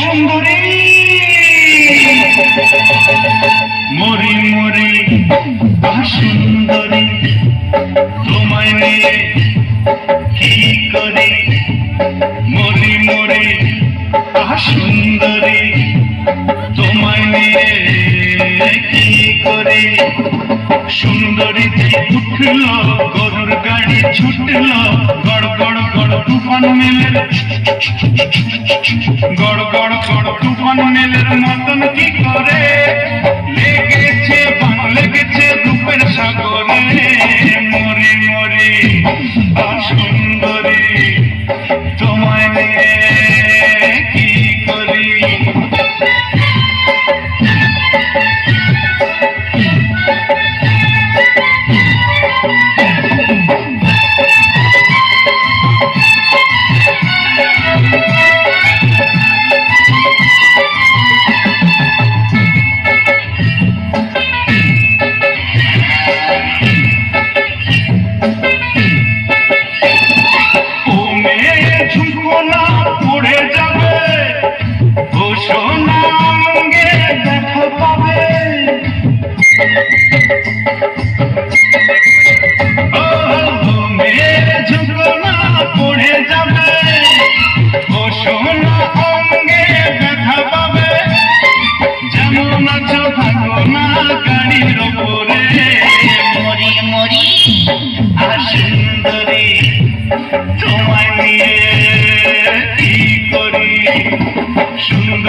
সুন্দরী। মরি মরি সুন্দরী তোমায় নিয়ে কি করি? সুন্দরী উঠল, গরুর গাড়ি ছুটল, গড় গড় গড় তুফান মেলে গড় গড় গড় তুফান মেলের মতন কি করে?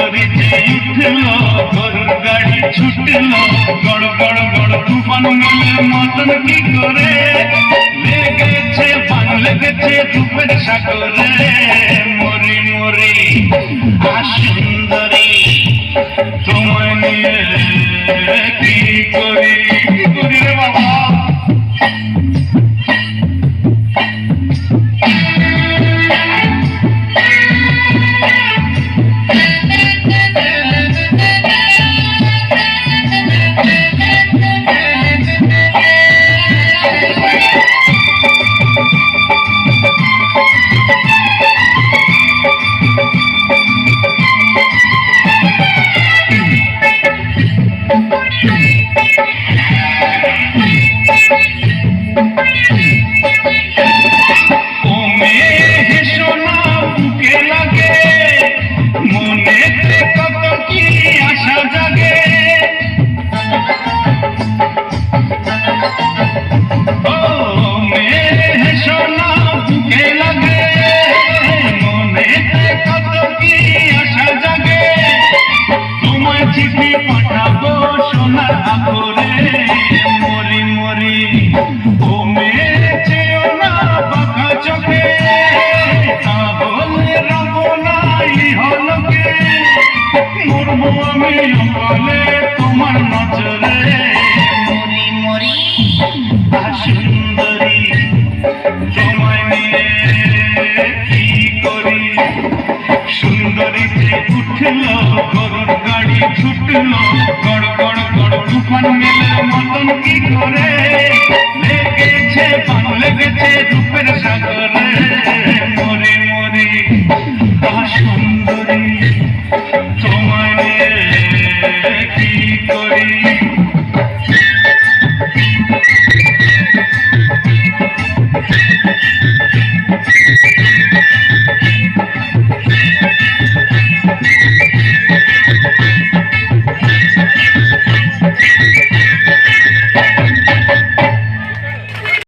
যে উঠল গরুর গাড়ি ছুটল, গড় গড় গড় তুফান মেলে মতন কি করে? লেগেছে বান লেগেছে ধূপের সাগরে। মরি মরি আর উঠল গরুর গাড়ি ছুটলো, গড় গড় গড় তুফান মেলে, মতন কি করে? লেগেছে বান লেগেছে রূপের সাগরে। মরে মরে সুন্দরী, তোমায়